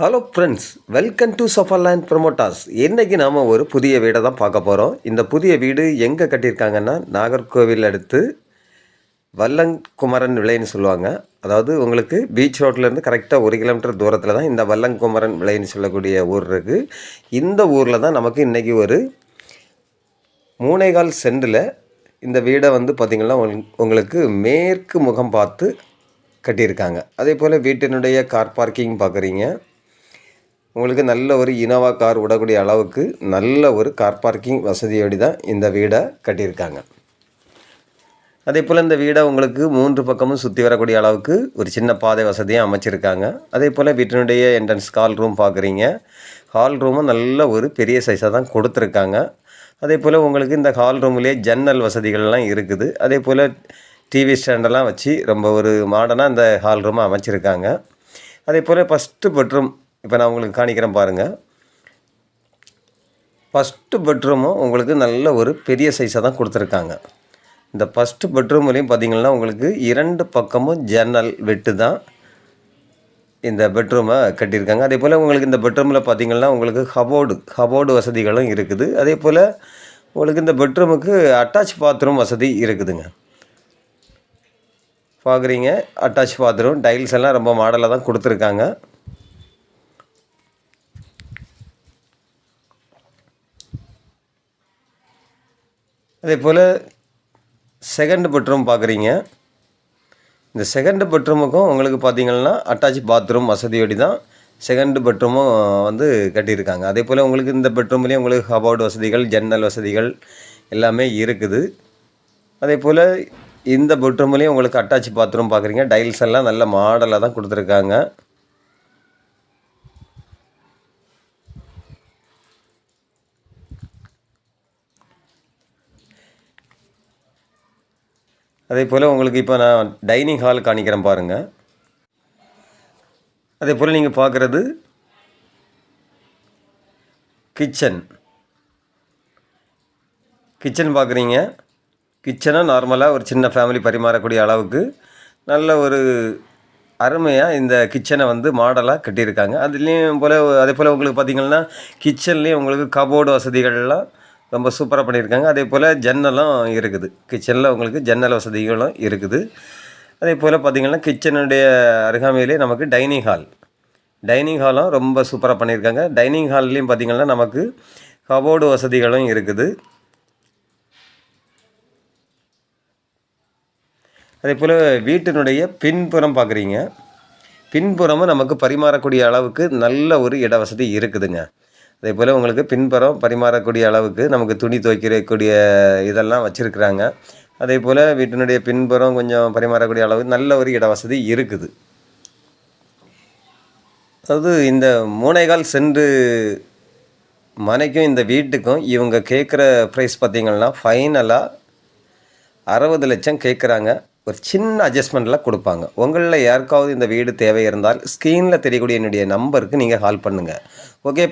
Hello friends welcome to Saferland promoters இன்றைக்கி நாம் ஒரு புதிய வீடை தான் பார்க்க போகிறோம் இந்த புதிய வீடு எங்கே கட்டியிருக்காங்கன்னா நாகர்கோவில் அடுத்து வல்லங்குமரன் விலைன்னு சொல்லுவாங்க. அதாவது உங்களுக்கு பீச் ரோட்லேருந்து கரெக்டாக ஒரு கிலோமீட்டர் தூரத்தில் தான் இந்த வல்லங்குமரன் விலைன்னு சொல்லக்கூடிய ஊர் இருக்குது இந்த ஊரில் தான் நமக்கு இன்றைக்கி ஒரு மூணேகால் சென்டில் இந்த வீடை வந்து பார்த்திங்கன்னா உங்களுக்கு மேற்கு முகம் பார்த்து கட்டியிருக்காங்க. அதே போல் வீட்டினுடைய கார் பார்க்கிங் பார்க்குறீங்க. உங்களுக்கு நல்ல ஒரு இனோவா கார் விடக்கூடிய அளவுக்கு நல்ல ஒரு கார் பார்க்கிங் வசதியோடு தான் இந்த வீடை கட்டியிருக்காங்க. அதே போல் இந்த வீடை உங்களுக்கு மூன்று பக்கமும் சுற்றி வரக்கூடிய அளவுக்கு ஒரு சின்ன பாதை வசதியும் அமைச்சிருக்காங்க. அதே போல் வீட்டினுடைய என்ட்ரன்ஸ் ஹால் ரூம் பார்க்குறீங்க ஹால் ரூமும் நல்ல ஒரு பெரிய சைஸாக தான் கொடுத்துருக்காங்க. அதே போல் உங்களுக்கு இந்த ஹால் ரூம்லேயே ஜன்னல் வசதிகள்லாம் இருக்குது. அதே போல் டிவி ஸ்டாண்டெல்லாம் வச்சு ரொம்ப ஒரு மாடர்னாக இந்த ஹால் ரூமை அமைச்சிருக்காங்க. அதே போல் ஃபஸ்ட்டு பெட்ரூம் இப்போ நான் உங்களுக்கு காணிக்கிறேன் பாருங்கள் ஃபஸ்ட்டு பெட்ரூமும் உங்களுக்கு நல்ல ஒரு பெரிய சைஸாக தான் கொடுத்துருக்காங்க. இந்த ஃபஸ்ட்டு பெட்ரூம்லேயும் பார்த்திங்கன்னா உங்களுக்கு இரண்டு பக்கமும் ஜன்னல் வெட்டு தான் இந்த பெட்ரூமை கட்டியிருக்காங்க. அதே போல் உங்களுக்கு இந்த பெட்ரூமில் பார்த்திங்கன்னா உங்களுக்கு ஹபோர்டு ஹபோர்டு வசதிகளும் இருக்குது. அதே போல் உங்களுக்கு இந்த பெட்ரூமுக்கு அட்டாச் பாத்ரூம் வசதி இருக்குதுங்க. பார்க்குறீங்க அட்டாச் பாத்ரூம் டைல்ஸ் எல்லாம் ரொம்ப மாடலாக தான் கொடுத்துருக்காங்க. அதே போல் செகண்ட் பெட்ரூம் பார்க்குறீங்க. இந்த செகண்ட் பெட்ரூமுக்கும் உங்களுக்கு பார்த்தீங்கன்னா அட்டாச் பாத்ரூம் வசதியோடி தான் செகண்ட் பெட்ரூமும் வந்து கட்டியிருக்காங்க. அதே போல் உங்களுக்கு இந்த பெட்ரூம்லேயும் உங்களுக்கு ஹபோர்டு வசதிகள் ஜன்னல் வசதிகள் எல்லாமே இருக்குது. அதே போல் இந்த பெட்ரூம்லேயும் உங்களுக்கு அட்டாச் பாத்ரூம் பார்க்குறீங்க. டைல்ஸ் எல்லாம் நல்ல மாடலாக தான் கொடுத்துருக்காங்க. அதே போல் உங்களுக்கு இப்போ நான் டைனிங் ஹால் காணிக்கிறேன் பாருங்கள் அதே போல் நீங்கள் பார்க்குறது கிச்சன் கிச்சன் பார்க்குறீங்க கிச்சனாக நார்மலாக ஒரு சின்ன ஃபேமிலி பரிமாறக்கூடிய அளவுக்கு நல்ல ஒரு அருமையாக இந்த கிச்சனை வந்து மாடலாக கட்டியிருக்காங்க. அதுலேயும் போல் அதே போல் உங்களுக்கு பார்த்திங்கன்னா கிச்சன்லேயும் உங்களுக்கு கபோர்டு வசதிகள்லாம் ரொம்ப சூப்பராக பண்ணியிருக்காங்க. அதே போல் ஜன்னலும் இருக்குது. கிச்சனில் உங்களுக்கு ஜன்னல் வசதிகளும் இருக்குது. அதே போல் பார்த்திங்கன்னா கிச்சனுடைய அருகாமையிலே நமக்கு டைனிங் ஹால். டைனிங் ஹாலும் ரொம்ப சூப்பராக பண்ணியிருக்காங்க. டைனிங் ஹால்லையும் பார்த்திங்கன்னா நமக்கு கபோர்டு வசதிகளும் இருக்குது. அதே போல் வீட்டினுடைய பின்புறம் பார்க்குறீங்க பின்புறமும் நமக்கு பரிமாறக்கூடிய அளவுக்கு நல்ல ஒரு இட வசதி இருக்குதுங்க. அதே போல் உங்களுக்கு பின்புறம் பரிமாறக்கூடிய அளவுக்கு நமக்கு துணி துவைக்கிறக்கூடிய இதெல்லாம் வச்சுருக்குறாங்க. அதே போல் வீட்டினுடைய பின்புறம் கொஞ்சம் பரிமாறக்கூடிய அளவுக்கு நல்ல ஒரு இட வசதி இருக்குது. அதாவது இந்த மூனைகால் சென்று மனைக்கும் இந்த வீட்டுக்கும் இவங்க கேட்குற ப்ரைஸ் பார்த்திங்கன்னா ஃபைனலாக அறுபது லட்சம் கேட்குறாங்க ஒரு சின்ன அட்ஜஸ்ட்மெண்ட்டில் கொடுப்பாங்க. உங்களில் யாருக்காவது இந்த வீடு தேவை இருந்தால் ஸ்க்ரீனில் தெரியக்கூடிய என்னுடைய நம்பருக்கு நீங்கள் கால் பண்ணுங்கள் ஓகே